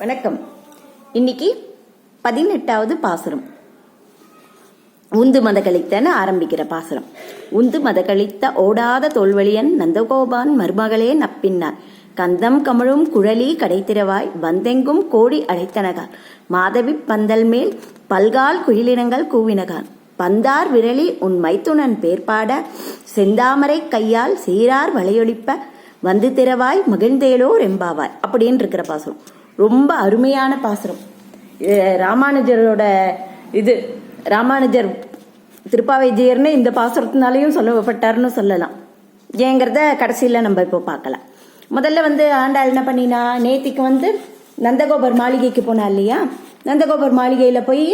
வணக்கம். இன்னைக்கு பதினெட்டாவது பாசுரம். உந்து மத கழித்தன ஆரம்பிக்கிற பாசுரம். உந்து மத கழித்த ஓடாத தோல்வழியன் நந்தகோபான் மருமகளே நப்பின்னார். கந்தம் கமழும் குழலி கடைத்திரவாய் வந்தெங்கும் கோடி அடைத்தனகார் மாதவி பந்தல் மேல் பல்கால் குயிலினங்கள் கூவினகான் பந்தார் விரலி உன் மைத்துனன் பேர்பாட செந்தாமரை கையால் சீரார் வளையொழிப்ப வந்து திறவாய் மகிழ்ந்தேலோ ரெம்பாவாய் அப்படின்னு இருக்கிற பாசுரம். ரொம்ப அருமையான பாசுரம். ராமானுஜரோட இது ராமானுஜர் திருப்பாவைஜியர்னு இந்த பாசுரத்தினாலையும் சொல்லப்பட்டார்னு சொல்லலாம். ஏங்கிறத கடைசியில் நம்ம இப்போ பார்க்கலாம். முதல்ல வந்து ஆண்டாள் என்ன பண்ணினா நேத்திக்கு வந்து நந்தகோபர் மாளிகைக்கு போனா இல்லையா? நந்தகோபர் மாளிகையில் போய்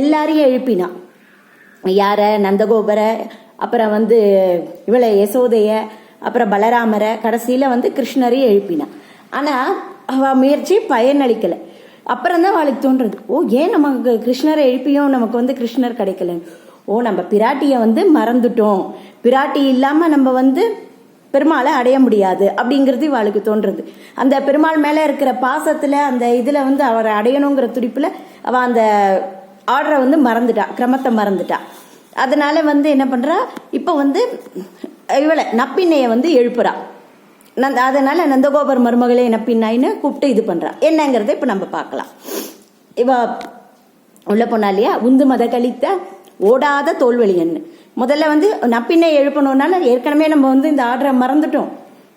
எல்லாரையும் எழுப்பினா. யார? நந்தகோபரை அப்புறம் வந்து இவளை யசோதைய அப்புறம் பலராமரை கடைசியில் வந்து கிருஷ்ணரையும் எழுப்பினான் ஆனால் அவள் முயற்சி பயனளிக்கலை. அப்புறம் தான் அவளுக்கு தோன்றது. ஓ ஏன் நமக்கு கிருஷ்ணரை எழுப்பியும் நமக்கு வந்து கிருஷ்ணர் கிடைக்கல? ஓ நம்ம பிராட்டியை வந்து மறந்துட்டோம். பிராட்டி இல்லாமல் நம்ம வந்து பெருமாளை அடைய முடியாது அப்படிங்கிறது இவளுக்கு தோன்றது. அந்த பெருமாள் மேலே இருக்கிற பாசத்தில் அந்த இதில் வந்து அவரை அடையணுங்கிற துடிப்பில் அவள் அந்த ஆர்டரை வந்து மறந்துட்டா கிரமத்தை மறந்துட்டா. அதனால வந்து என்ன பண்ணுறா இப்போ வந்து இவளை நப்பின்னையை வந்து எழுப்புறா. நந்த அதனால நந்தகோபர் மருமகளே நப்பின்னாயின்னு கூப்பிட்டு இது பண்ணுறான் என்னங்கிறத இப்போ நம்ம பார்க்கலாம். இவ உள்ள போனா இல்லையா? உந்து மத கழித்த ஓடாத தோல்வழியன்னு முதல்ல வந்து நப்பின்னை எழுப்பணும்னால ஏற்கனவே நம்ம வந்து இந்த ஆர்டரை மறந்துட்டோம்.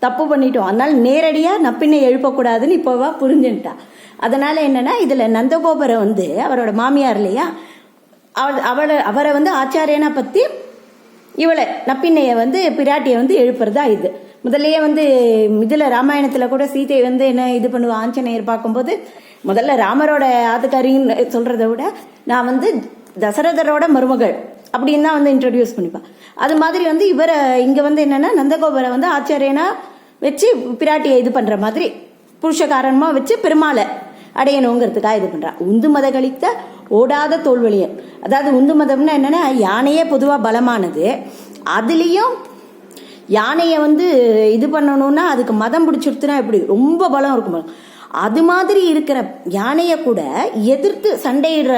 தப்பு பண்ணிட்டோம். அதனால நேரடியாக நப்பின்னை எழுப்பக்கூடாதுன்னு இப்போவா புரிஞ்சுட்டா அதனால என்னன்னா இதுல நந்தகோபரை வந்து அவரோட மாமியார் இல்லையா? அவள் அவளை அவரை வந்து ஆச்சாரியனா பத்தி இவளை நப்பின்னையை வந்து பிராட்டியை வந்து எழுப்புறதா இது. முதல்லயே வந்து இதுல ராமாயணத்துல கூட சீதை வந்து என்ன இது பண்ணுவா? ஆஞ்சநேயர் பார்க்கும்போது முதல்ல ராமரோட ஆத்துக்காரின்னு சொல்றதை விட நான் வந்து தசரதரோட மருமகள் அப்படின்னு தான் வந்து இன்ட்ரடியூஸ் பண்ணிப்பான் அது மாதிரி வந்து இவரை இங்க வந்து என்னன்னா நந்தகோபரை வந்து ஆச்சாரியனா வச்சு பிராட்டியை இது பண்ற மாதிரி புருஷகாரனமா வச்சு பெருமாளை அடையணுங்கிறதுக்காக இது பண்ணுறான் உந்து மத கழித்த ஓடாத தோல்வழியன் அதாவது உந்து மதம்னா என்னன்னா யானையே பொதுவாக பலமானது. அதுலேயும் யானையை வந்து இது பண்ணணும்னா அதுக்கு மதம் பிடிச்சிருத்துனா எப்படி? ரொம்ப பலம் இருக்கும் அது மாதிரி இருக்கிற யானையை கூட எதிர்த்து சண்டையிடுற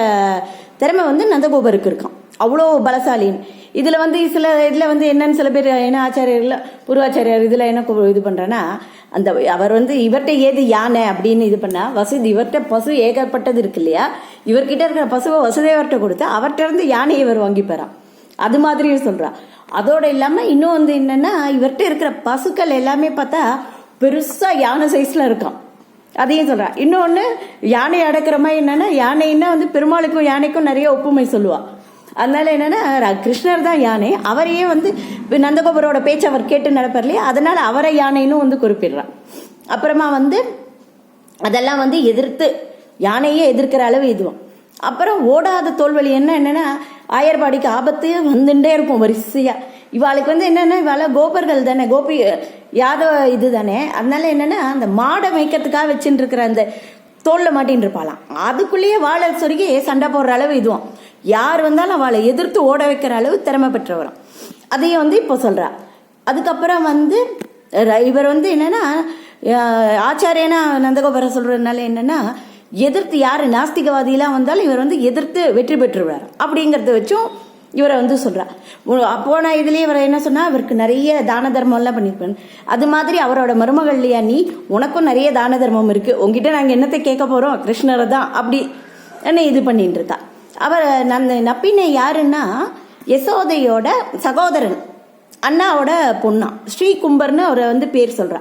திறமை வந்து நந்தகோபருக்கு இருக்கான். அவ்வளோ பலசாலின்னு இதில் வந்து சில இதில் வந்து என்னன்னு சில பேர் என்ன ஆச்சாரியர்கள் பூர்வாச்சாரியார் இதில் என்ன இது பண்ணுறேன்னா அந்த அவர் வந்து இவர்கிட்ட ஏது யானை அப்படின்னு இது பண்ணால் வசதி இவர்கிட்ட பசு ஏகப்பட்டது இருக்கு இல்லையா? இவர்கிட்ட இருக்கிற பசுவை வசுதேவர்கிட்ட கொடுத்து அவர்கிட்ட இருந்து யானையை இவர் வாங்கிப்பாரான் அது மாதிரியும் சொல்றா அதோடு இல்லாமல் இன்னும் வந்து என்னென்னா இவர்கிட்ட இருக்கிற பசுக்கள் எல்லாமே பார்த்தா பெருசாக யானை சைஸில் இருக்கும். அதையும் சொல்கிறான் இன்னொன்று யானை அடக்கிற மாதிரி என்னென்னா யானைன்னா வந்து பெருமாளுக்கும் யானைக்கும் நிறைய ஒப்புமை சொல்லுவாள் அதனால என்னன்னா கிருஷ்ணர் தான் யானை. அவரையே வந்து நந்தகோபுரோட பேச்சு அவர் கேட்டு நடப்பார் இல்லையா? அதனால அவரை யானைன்னு வந்து குறிப்பிடுறான். அப்புறமா வந்து அதெல்லாம் வந்து எதிர்த்து யானையே எதிர்க்கிற அளவு இதுவும். அப்புறம் ஓடாத தோல்வழி என்ன என்னன்னா ஆயர்பாடிக்கு ஆபத்து வந்துட்டே இருக்கும் வரிசையா. இவாளுக்கு வந்து என்னன்னா இவாள கோபர்கள் தானே கோபி யாதவ இது தானே. அதனால என்னன்னா அந்த மாடை மேய்க்கிறதுக்காக வச்சுட்டு இருக்கிற அந்த தோல்ல மாட்டின்னு இருப்பாளாம் அதுக்குள்ளேயே வாழை சொருகி சண்டை போடுற அளவு இதுவும். யார் வந்தாலும் அவளை எதிர்த்து ஓட வைக்கிற அளவு திறமை பெற்றவரும் அதையும் வந்து இப்போ சொல்றா. அதுக்கப்புறம் வந்து ர- இவர் வந்து என்னன்னா ஆச்சாரியனா நந்தகோபுரம் சொல்றதுனால என்னன்னா எதிர்த்து யார் நாஸ்திகவாதியெல்லாம் வந்தாலும் இவர் வந்து எதிர்த்து வெற்றி பெற்றுவார். அப்படிங்கிறத வச்சும் இவரை வந்து சொல்கிறார் போன இதுலேயே இவர் என்ன சொன்னால் அவருக்கு நிறைய தான தர்மம்லாம் எல்லாம் அது மாதிரி அவரோட மருமகள் இல்லையா நீ உனக்கும் நிறைய தான தர்மம் இருக்குது உங்ககிட்ட நாங்கள் என்னத்தை கேட்க போகிறோம் கிருஷ்ணரை தான். அப்படி என்ன இது பண்ணிட்டு இருக்கா அவர் நந்த நப்பினை யாருன்னா யசோதையோட சகோதரன் அண்ணாவோட பொண்ணா. ஸ்ரீ கும்பர்னு அவரை வந்து பேர் சொல்றா.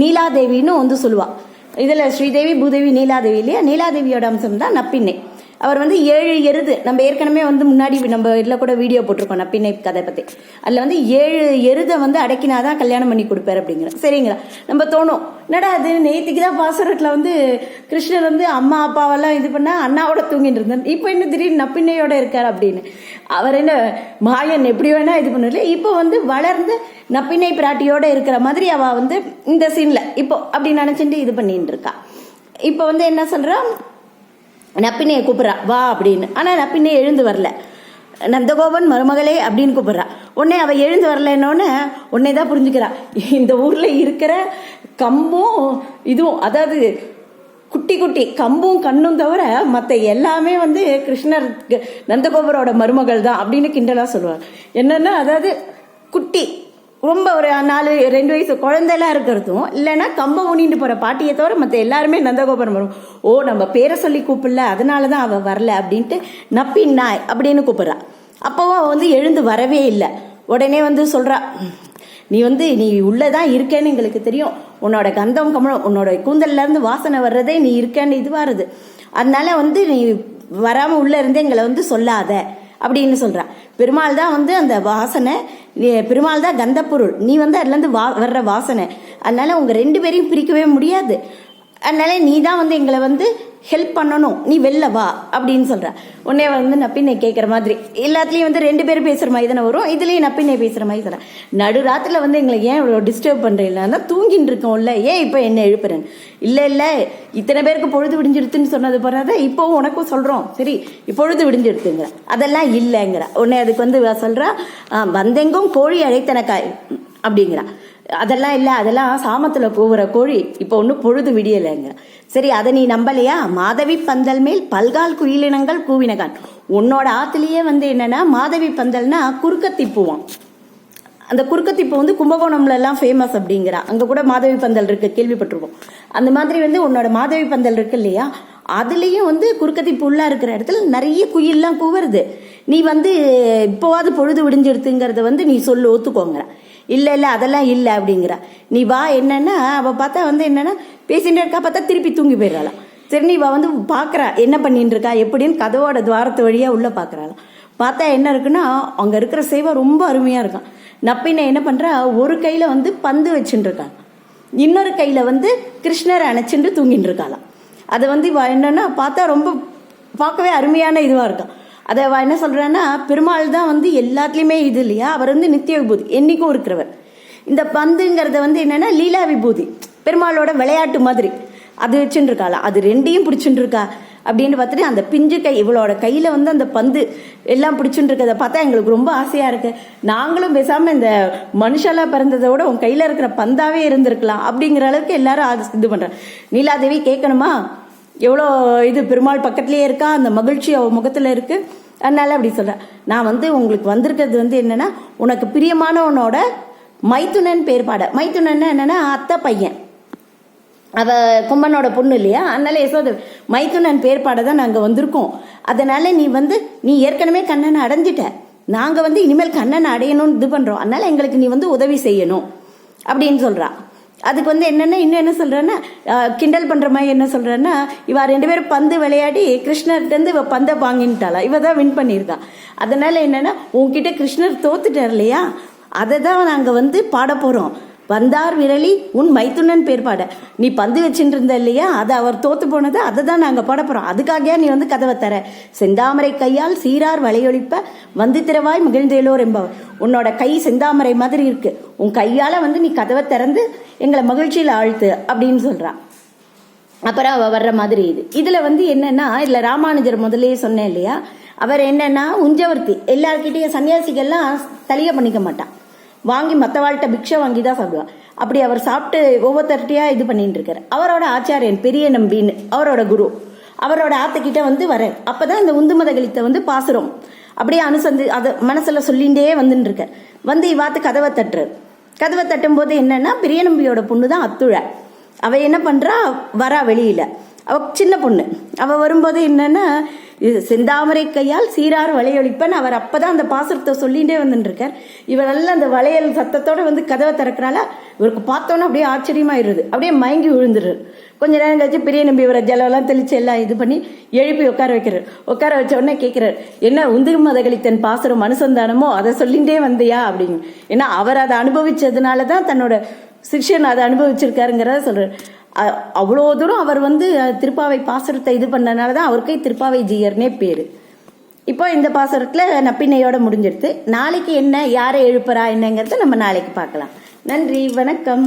நீலாதேவின்னு வந்து சொல்லுவாள் இதில் ஸ்ரீதேவி பூதேவி நீலாதேவி இல்லையா? நீலாதேவியோட அம்சம் தான் நப்பின்னை. அவர் வந்து ஏழு எருது. நம்ம ஏற்கனவே வந்து முன்னாடி நம்ம இதில் கூட வீடியோ போட்டிருக்கோம் நப்பின்னை கதை பற்றி அதில் வந்து ஏழு எருதை வந்து அடக்கினாதான் கல்யாணம் பண்ணி கொடுப்பாரு அப்படிங்கிற. சரிங்களா? நம்ம தோணும். என்னடா அது நேத்திக்கு தான் பாசுரத்துல வந்து கிருஷ்ணர் வந்து அம்மா அப்பாவெல்லாம் இது பண்ணால் அண்ணாவோட தூங்கிட்டு இருந்தார் இப்போ என்ன திடீர்னு நப்பின்னையோட இருக்கார் அப்படின்னு. அவர் என்ன மாயன் எப்படி வேணால் இது பண்ணல இப்போ வந்து வளர்ந்து நப்பினை பிராட்டியோட இருக்கிற மாதிரி அவள் வந்து இந்த சீனில் இப்போ அப்படி நினச்சிட்டு இது பண்ணிட்டு இருக்கா. இப்போ வந்து என்ன சொல்றா? நப்பினையை கூப்பிட்றா வா அப்படின்னு. ஆனால் நப்பினே எழுந்து வரல. நந்தகோபன் மருமகளே அப்படின்னு கூப்பிட்றா. உடனே அவள் எழுந்து வரலன்னொன்னே உடனே தான் புரிஞ்சுக்கிறா. இந்த ஊரில் இருக்கிற கம்பும் இதுவும் அதாவது குட்டி குட்டி கம்பும் கண்ணும் தவிர மற்ற எல்லாமே வந்து கிருஷ்ணர் நந்தகோபரோட மருமகள் தான் அப்படின்னு கிண்டலாக சொல்லுவாங்க. என்னென்னா அதாவது குட்டி ரொம்ப ஒரு நாலு ரெண்டு வயசு குழந்தைலாம் இருக்கிறதும் இல்லைன்னா கம்பம் ஊனிட்டு போகிற பாட்டியை தவிர மற்ற எல்லாருமே நந்தகோபுரம் வரும். ஓ நம்ம பேரை சொல்லி கூப்பிடல அதனால தான் அவள் வரல அப்படின்ட்டு நப்பின் நாய் அப்படின்னு கூப்பிட்றா. அப்போவும் வந்து எழுந்து வரவே இல்லை. உடனே வந்து சொல்கிறா நீ வந்து நீ உள்ளதான் இருக்கேன்னு எங்களுக்கு தெரியும். உன்னோட கந்தம் கமலம் உன்னோட கூந்தல்லேருந்து வாசனை வர்றதே நீ இருக்கேன்னு இது வருது. அதனால வந்து நீ வராமல் உள்ளே இருந்து எங்களை வந்து சொல்லாத. அப்படின்னு சொல்கிறான் பெருமாள் தான் வந்து அந்த வாசனை பெருமாள் தான் கந்தப்பொருள். நீ வந்து அதுலேருந்து வா வர்ற வாசனை. அதனால் உங்கள் ரெண்டு பேரையும் பிரிக்கவே முடியாது. அதனால நீ தான் வந்து எங்களை வந்து ஹெல்ப் பண்ணணும். நீ வெளில வா அப்படின்னு சொல்கிற உன்னே வந்து நப்பினை கேட்குற மாதிரி. எல்லாத்துலேயும் வந்து ரெண்டு பேரும் பேசுகிற மாதிரி தானே வரும். இதுலேயும் நப்பினை பேசுகிற மாதிரி சொல்கிறேன் நடு ராத்திரில வந்து எங்களை ஏன் இவ்வளோ டிஸ்டர்ப் பண்றீங்களா தூங்கிட்டு இருக்கோம்ல. ஏன் இப்போ என்ன எழுப்புறேன்? இல்லை இல்லை. இத்தனை பேருக்கு பொழுது விடிஞ்சிடுத்துன்னு சொன்னது போகிறத இப்போவும் உனக்கும் சொல்கிறோம் சரி இப்பொழுது விடிஞ்சிடுத்துங்கிற. அதெல்லாம் இல்லைங்கிற. உடனே அதுக்கு வந்து சொல்கிறா வந்தெங்கும் கோழி அழைத்தனக்காய் அப்படிங்கிறா. அதெல்லாம் இல்லை அதெல்லாம் சாமத்தில் போகிற கோழி. இப்போ ஒன்றும் பொழுது விடியலைங்க. சரி அதை நீ நம்பலையா? மாதவி பந்தல் மேல் பல்கால் குயிலினங்கள் கூவினகான் உன்னோட ஆத்துலேயே வந்து என்னன்னா மாதவி பந்தல்னா குறுக்கத்தி பூவான் அந்த குறுக்கத்தி பூ வந்து கும்பகோணம்லலாம் ஃபேமஸ் அப்படிங்கிறா. அங்கே கூட மாதவி பந்தல் இருக்கு கேள்விப்பட்டிருக்கோம் அந்த மாதிரி வந்து உன்னோட மாதவி பந்தல் இருக்கு இல்லையா? அதுலேயும் வந்து குறுக்கத்தி பூலாம் இருக்கிற இடத்துல நிறைய குயில்லாம் கூவுறது நீ வந்து இப்போவாது பொழுது விடிஞ்சிருத்துங்கிறத வந்து நீ சொல்லு ஒத்துக்கோங்க இல்லை இல்லை அதெல்லாம் இல்லை அப்படிங்கிறா. நீ வா என்னன்னா அவள் பார்த்தா வந்து என்னன்னா பேசிட்டு இருக்கா பார்த்தா திருப்பி தூங்கி போயிடறாளாம் சரி நீ இவ வந்து பார்க்குறா என்ன பண்ணிட்டு இருக்கா எப்படின்னு கதவோட துவாரத்து வழியாக உள்ளே பார்க்குறாளாம் பார்த்தா என்ன இருக்குன்னா அங்கே இருக்கிற சேவை ரொம்ப அருமையாக இருக்கான் நப்பின என்ன பண்ணுறா ஒரு கையில் வந்து பந்து வச்சுட்டு இருக்கான் இன்னொரு கையில் வந்து கிருஷ்ணரை அணைச்சிட்டு தூங்கிட்டு இருக்காளாம். அதை வந்து இவ என்னன்னா பார்த்தா ரொம்ப பார்க்கவே அருமையான இதுவாக இருக்கும் அதை அவள் என்ன சொல்கிறான்னா பெருமாள் தான் வந்து எல்லாத்துலேயுமே இது இல்லையா? அவர் வந்து நித்திய விபூதி. என்றைக்கும் இருக்கிறவர். இந்த பந்துங்கிறத வந்து என்னென்னா லீலா விபூதி. பெருமாளோட விளையாட்டு மாதிரி. அது வச்சுட்டு அது ரெண்டையும் பிடிச்சுட்டுருக்கா அப்படின்னு பார்த்துட்டு அந்த பிஞ்சு கை இவளோட கையில் வந்து அந்த பந்து எல்லாம் பிடிச்சுட்டு பார்த்தா எங்களுக்கு ரொம்ப ஆசையாக இருக்கு. நாங்களும் பேசாமல் இந்த மனுஷாலாக பிறந்ததை விட உன் கையில் இருக்கிற பந்தாவே இருந்திருக்கலாம் அப்படிங்கிற அளவுக்கு எல்லாரும் இது பண்றாங்க. நீலாதேவி கேட்கணுமா? எவ்வளோ இது பெருமாள் பக்கத்துலேயே இருக்கா? அந்த மகிழ்ச்சி அவ முகத்தில் இருக்கு. அதனால அப்படி சொல்கிறேன் நான் வந்து உங்களுக்கு வந்திருக்கிறது வந்து என்னென்னா உனக்கு பிரியமானவனோட மைத்துனன் பேர்பாட. மைத்துனன் என்னென்னா அத்தை பையன். அவ கும்பனோட பொண்ணு இல்லையா? அதனால யசோத மைத்துனன் பேர்பாட தான் நாங்கள் வந்திருக்கோம். அதனால நீ வந்து நீ ஏற்கனவே கண்ணனை அடைஞ்சிட்ட. நாங்கள் வந்து இனிமேல் கண்ணனை அடையணும்னு இது பண்ணுறோம் அதனால எங்களுக்கு நீ வந்து உதவி செய்யணும். அப்படின்னு சொல்கிறான் அதுக்கு வந்து என்னென்னா இன்னும் என்ன சொல்கிறேன்னா கிண்டல் பண்ணுற மாதிரி என்ன சொல்கிறேன்னா இவள் ரெண்டு பேரும் பந்து விளையாடி கிருஷ்ணர்கிட்ட இருந்து இவ பந்தை வாங்கிட்டாளா இவ தான் வின் பண்ணியிருக்கா. அதனால என்னென்னா உன்கிட்ட கிருஷ்ணர் தோத்துட்டார் இல்லையா? அதை தான் நாங்கள் வந்து பாட போகிறோம் வந்தார் விரலி உன் மைத்துனன் பேர் பாட நீ பந்து வச்சுட்டு இருந்த இல்லையா அது அவர் தோத்து போனது அதை தான் நாங்கள் பாட போகிறோம் அதுக்காக நீ வந்து கதவை தர. செந்தாமரை கையால் சீரார் வளையொழிப்ப வந்து திறவாய் மகிழ்ந்தேலோர் என்பவர். உன்னோட கை செந்தாமரை மாதிரி இருக்கு. உன் கையால வந்து நீ கதவை திறந்து எங்களை மகிழ்ச்சியில் ஆழ்த்து அப்படின்னு சொல்றா. அப்புறம் அவ வர்ற மாதிரி இது. இதுல வந்து என்னன்னா இதுல ராமானுஜர் முதல்லயே சொன்னேன் இல்லையா? அவர் என்னன்னா உஞ்சவர்த்தி. எல்லார்கிட்டயும் சன்னியாசிகள்லாம் தலிய பண்ணிக்க மாட்டான். வாங்கி மற்றவாழ்கிட்ட பிக்ஷை வாங்கி தான் சாப்பிடுவா அப்படி அவர் சாப்பிட்டு ஒவ்வொருத்தர்கிட்டயா இது பண்ணிட்டு இருக்காரு. அவரோட ஆச்சாரியன் பெரிய நம்பின்னு அவரோட குரு. அவரோட ஆத்தக்கிட்ட வந்து வர அப்பதான் இந்த உந்துமத கலித்தை வந்து பாசுறோம். அப்படியே அனுசந்து அதை மனசில் சொல்லிண்டே வந்துட்டு இருக்கார். வந்து இவாத்து கதவை தட்டுறார் கதவை தட்டும் போது என்னன்னா பெரிய நம்பியோட பொண்ணு தான் அத்துழ. அவ என்ன பண்ணுறா வரா வெளியில். அவ சின்ன பொண்ணு. அவ வரும்போது என்னன்னா இது செந்தாமரை கையால் சீரார் வளையொலிப்பன் அவர் அப்பதான் அந்த பாசுரத்தை சொல்லிட்டே வந்துட்டு இருக்கார் இவரெல்லாம் அந்த வளையல் சத்தத்தோட வந்து கதவை திறக்கிறால இவருக்கு பார்த்தோன்னே அப்படியே ஆச்சரியமாயிருது. அப்படியே மயங்கி விழுந்துடுறாரு. கொஞ்ச நேரம் கழிச்சு பெரிய நம்பி இவரை ஜலம்லாம் தெளிச்சு எல்லாம் இது பண்ணி எழுப்பி உட்கார வைக்கிறார். உட்கார வச்ச உடனே கேட்கிறார் என்ன உந்திரு மதகளித்தன் பாசுரம் அனுசந்தானமோ? அதை சொல்லிகிட்டே வந்தியா? அப்படின்னு. ஏன்னா அவர் அதை அனுபவிச்சதுனால தான் தன்னோட சிஷ்யன் அதை அனுபவிச்சிருக்காருங்கிறத சொல்றாரு. அவ்வளோ தூரம் அவர் வந்து திருப்பாவை பாசுரத்தை இது பண்ணனால தான் அவருக்கே திருப்பாவை ஜீயர்னே பேர். இப்போ இந்த பாசுரத்தில் நப்பினையோட முடிஞ்சிடுது நாளைக்கு என்ன யாரை எழுப்புறா என்னங்கிறத நம்ம நாளைக்கு பார்க்கலாம். நன்றி வணக்கம்.